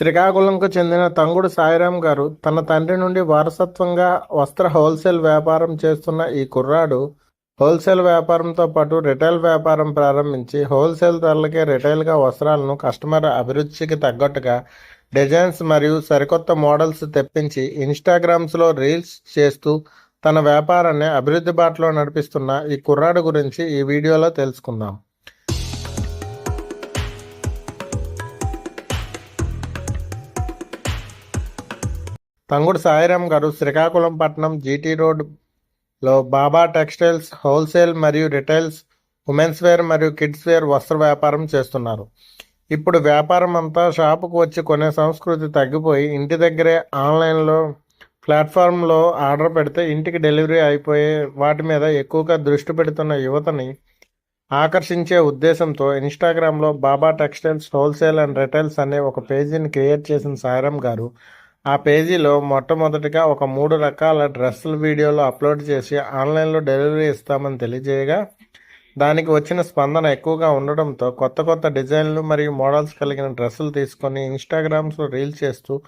శ్రీకాకుళంకు చెందిన తంగుడు సాయిరాం గారు తన తండ్రి నుండి వారసత్వంగా వస్త్ర హోల్సేల్ వ్యాపారం చేస్తున్న ఈ కుర్రాడు హోల్సేల్ వ్యాపారంతో పాటు రిటైల్ వ్యాపారం ప్రారంభించి హోల్సేల్ ధరలకే రిటైల్గా వస్త్రాలను కస్టమర్ అభిరుచికి తగ్గట్టుగా డిజైన్స్ మరియు సరికొత్త మోడల్స్ తెప్పించి ఇన్స్టాగ్రామ్స్లో రీల్స్ చేస్తూ తన వ్యాపారాన్ని అభివృద్ధి బాటలో నడిపిస్తున్న ఈ కుర్రాడు గురించి ఈ వీడియోలో తెలుసుకుందాం. తంగుడు సాయిరాం గారు శ్రీకాకుళం పట్టణం జీటీ రోడ్లో బాబా టెక్స్టైల్స్ హోల్సేల్ మరియు రిటైల్స్ ఉమెన్స్ వేర్ మరియు కిడ్స్ వేర్ వస్త్ర వ్యాపారం చేస్తున్నారు. ఇప్పుడు వ్యాపారం అంతా షాపుకు వచ్చి కొనే సంస్కృతి తగ్గిపోయి ఇంటి దగ్గరే ఆన్లైన్లో ప్లాట్ఫామ్లో ఆర్డర్ పెడితే ఇంటికి డెలివరీ అయిపోయే వాటి మీద ఎక్కువగా దృష్టి పెడుతున్న యువతని ఆకర్షించే ఉద్దేశంతో ఇన్స్టాగ్రామ్లో Baba textiles wholesale and retails అనే ఒక పేజీని క్రియేట్ చేసిన సాయిరామ్ గారు ఆ పేజీలో మొట్టమొదటిగా ఒక మూడు రకాల డ్రెస్సుల వీడియోలు అప్లోడ్ చేసి ఆన్లైన్లో డెలివరీ ఇస్తామని తెలియజేయగా దానికి వచ్చిన స్పందన ఎక్కువగా ఉండడంతో కొత్త కొత్త డిజైన్లు మరియు మోడల్స్ కలిగిన డ్రెస్సులు తీసుకొని ఇన్స్టాగ్రామ్స్లో రీల్స్ చేస్తూ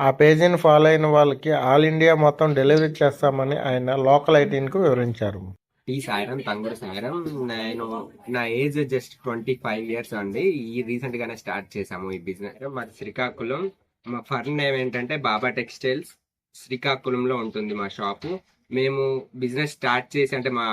ఆ పేజీని ఫాలో అయిన వాళ్ళకి ఆల్ ఇండియా మొత్తం డెలివరీ చేస్తామని ఆయన లోకల్ ఐటీన్కు వివరించారు. ఈ సాయిరం తంగుడు సాయిరం. నేను నా age just twenty five years అండి. ఈ రీసెంట్గానే స్టార్ట్ చేసాము ఈ బిజినెస్. మాది శ్రీకాకుళం. మా ఫర్మ్ నేమ్ ఏంటంటే బాబా టెక్స్టైల్స్ శ్రీకాకుళంలో ఉంటుంది మా షాపు. మేము బిజినెస్ స్టార్ట్ చేసి అంటే మా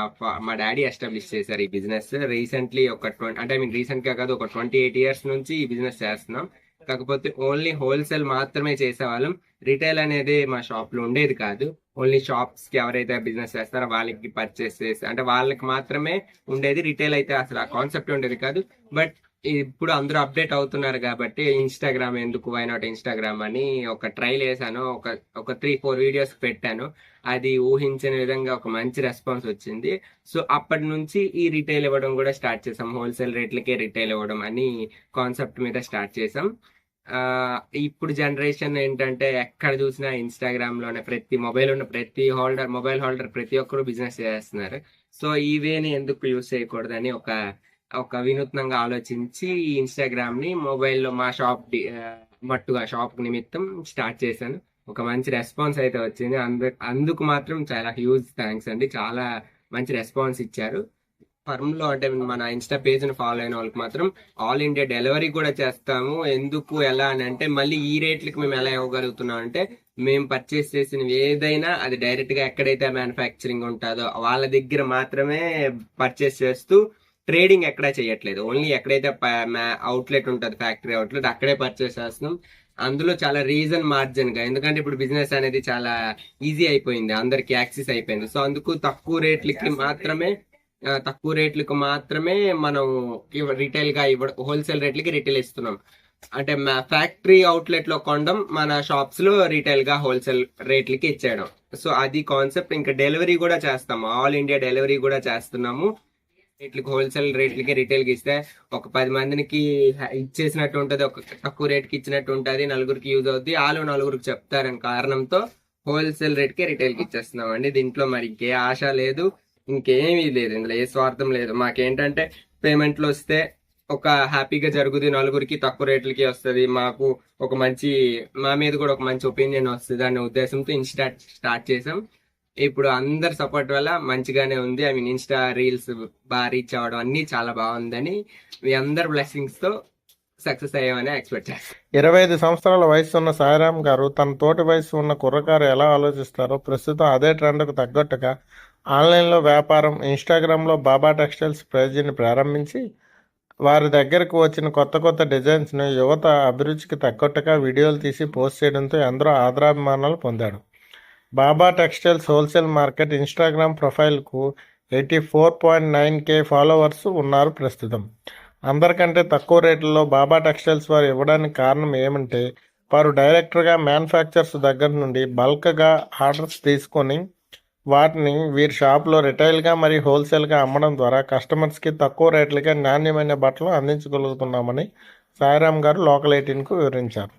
మా డాడీ ఎస్టాబ్లిష్ చేశారు ఈ బిజినెస్. రీసెంట్లీ ఒక ట్వంటీ అంటే ఐ మీన్ రీసెంట్గా కాదు ఒక ట్వంటీ ఎయిట్ ఇయర్స్ నుంచి ఈ బిజినెస్ చేస్తున్నాం. కాకపోతే ఓన్లీ హోల్సేల్ మాత్రమే చేసేవాళ్ళం. రిటైల్ అనేది మా షాప్లో ఉండేది కాదు. ఓన్లీ షాప్స్కి ఎవరైతే బిజినెస్ చేస్తారో వాళ్ళకి పర్చేస్ చేసి అంటే వాళ్ళకి మాత్రమే ఉండేది. రిటైల్ అయితే అసలు ఆ కాన్సెప్ట్ ఉండేది కాదు. బట్ ఇప్పుడు అందరూ అప్డేట్ అవుతున్నారు కాబట్టి ఇన్స్టాగ్రామ్ ఎందుకు వై నాట్ ఇన్స్టాగ్రామ్ అని ఒక ట్రైల్ వేసాను ఒక ఒక త్రీ ఫోర్ వీడియోస్ పెట్టాను. అది ఊహించిన విధంగా ఒక మంచి రెస్పాన్స్ వచ్చింది. సో అప్పటి నుంచి ఈ రిటైల్ ఇవ్వడం కూడా స్టార్ట్ చేసాం హోల్సేల్ రేట్లకే రిటైల్ ఇవ్వడం అని కాన్సెప్ట్ మీద స్టార్ట్ చేసాం ఆ, ఇప్పుడు జనరేషన్ ఏంటంటే ఎక్కడ చూసినా ఇన్స్టాగ్రామ్లోనే ప్రతి మొబైల్ ఉన్న ప్రతి హోల్డర్ మొబైల్ హోల్డర్ ప్రతి ఒక్కరు బిజినెస్ చేస్తున్నారు. సో ఈ వేని ఎందుకు యూస్ చేయకూడదని ఒక ఒక వినూత్నంగా ఆలోచించి ఈ ఇన్స్టాగ్రామ్ని మొబైల్లో మా షాప్ మట్టుగా షాప్ నిమిత్తం స్టార్ట్ చేశాను. ఒక మంచి రెస్పాన్స్ అయితే వచ్చింది. అందు అందుకు మాత్రం చాలా హ్యూజ్ థ్యాంక్స్ అండి. చాలా మంచి రెస్పాన్స్ ఇచ్చారు. ఫర్మ్లో అంటే మన ఇన్స్టా పేజ్ని ఫాలో అయిన వాళ్ళకి మాత్రం ఆల్ ఇండియా డెలివరీ కూడా చేస్తాము. ఎందుకు ఎలా అని అంటే మళ్ళీ ఈ రేట్లకి మేము ఎలా ఇవ్వగలుగుతున్నాం అంటే మేము పర్చేస్ చేసిన ఏదైనా అది డైరెక్ట్గా ఎక్కడైతే మ్యానుఫ్యాక్చరింగ్ ఉంటుందో వాళ్ళ దగ్గర మాత్రమే పర్చేస్ చేస్తూ ట్రేడింగ్ ఎక్కడా చేయట్లేదు. ఓన్లీ ఎక్కడైతే అవుట్లెట్ ఉంటుంది ఫ్యాక్టరీ అవుట్లెట్ అక్కడే పర్చేస్ చేస్తున్నాం. అందులో చాలా రీజన్ మార్జిన్గా ఎందుకంటే ఇప్పుడు బిజినెస్ అనేది చాలా ఈజీ అయిపోయింది. అందరికి యాక్సెస్ అయిపోయింది. సో అందుకు తక్కువ రేట్లకి మాత్రమే తక్కువ రేట్లకు మాత్రమే మనం రిటైల్గా ఇవ్వడం హోల్సేల్ రేట్లకి రిటైల్ ఇస్తున్నాం. అంటే ఫ్యాక్టరీ అవుట్లెట్లో కొనడం మన షాప్స్లో రీటైల్గా హోల్సేల్ రేట్లకి ఇచ్చేయడం. సో అది కాన్సెప్ట్. ఇంకా డెలివరీ కూడా చేస్తాము ఆల్ ఇండియా డెలివరీ కూడా చేస్తున్నాము. రేట్లకి హోల్సేల్ రేట్లకి రిటైల్కి ఇస్తే ఒక పది మందికి ఇచ్చేసినట్టు ఉంటుంది ఒక తక్కువ రేట్కి ఇచ్చినట్టు ఉంటుంది నలుగురికి యూజ్ అవుద్ది. వాళ్ళు నలుగురికి చెప్తారని కారణంతో హోల్సేల్ రేట్కి రిటైల్కి ఇచ్చేస్తున్నాం అండి దీంట్లో మరి ఇంకే ఆశ లేదు ఇంకేమీ లేదు. ఇందులో ఏ స్వార్థం లేదు. మాకేంటంటే పేమెంట్లు వస్తే ఒక హ్యాపీగా జరుగుతుంది నలుగురికి తక్కువ రేట్లకి వస్తుంది. మాకు ఒక మంచి మా మీద కూడా ఒక మంచి ఒపీనియన్ వస్తుంది అనే ఉద్దేశంతో ఇన్స్టా స్టార్ట్ చేసాం. ఇప్పుడు అందరి సపోర్ట్ వల్ల మంచిగానే ఉంది. ఐ మీన్ ఇన్స్టా రీల్స్ బాగా రీచ్ అవ్వడం అన్ని చాలా బాగుందని మీ అందరి బ్లెస్సింగ్స్తో సక్సెస్ అయ్యామని ఎక్స్పెక్ట్ చేస్తాను ఇరవై ఐదు సంవత్సరాల వయసు ఉన్న సాయిరామ్ గారు తన తోటి వయసు ఉన్న కుర్రకారు ఎలా ఆలోచిస్తారో ప్రస్తుతం అదే ట్రెండ్కు తగ్గట్టుగా ఆన్లైన్లో వ్యాపారం ఇన్స్టాగ్రామ్లో బాబా టెక్స్టైల్స్ పేజీని ప్రారంభించి వారి దగ్గరకు వచ్చిన కొత్త కొత్త డిజైన్స్ను యువత అభిరుచికి తగ్గట్టుగా వీడియోలు తీసి పోస్ట్ చేయడంతో ఎందరో ఆదరాభిమానాలు పొందాడు. Baba textiles wholesale market Instagram ప్రొఫైల్కు eighty four point nine K followers ఉన్నారు ప్రస్తుతం. అందరికంటే తక్కువ రేట్లలో బాబా టెక్స్టైల్స్ వారు ఇవ్వడానికి కారణం ఏమంటే వారు డైరెక్ట్గా మ్యానుఫ్యాక్చర్స్ దగ్గర నుండి బల్క్గా ఆర్డర్స్ తీసుకొని వాటిని వీరి షాప్లో రిటైల్గా మరియు హోల్సేల్గా అమ్మడం ద్వారా కస్టమర్స్కి తక్కువ రేట్లకే నాణ్యమైన బట్టలు అందించగలుగుతున్నామని సాయిరామ్ గారు లోకల్ ఎయిటీన్కు వివరించారు.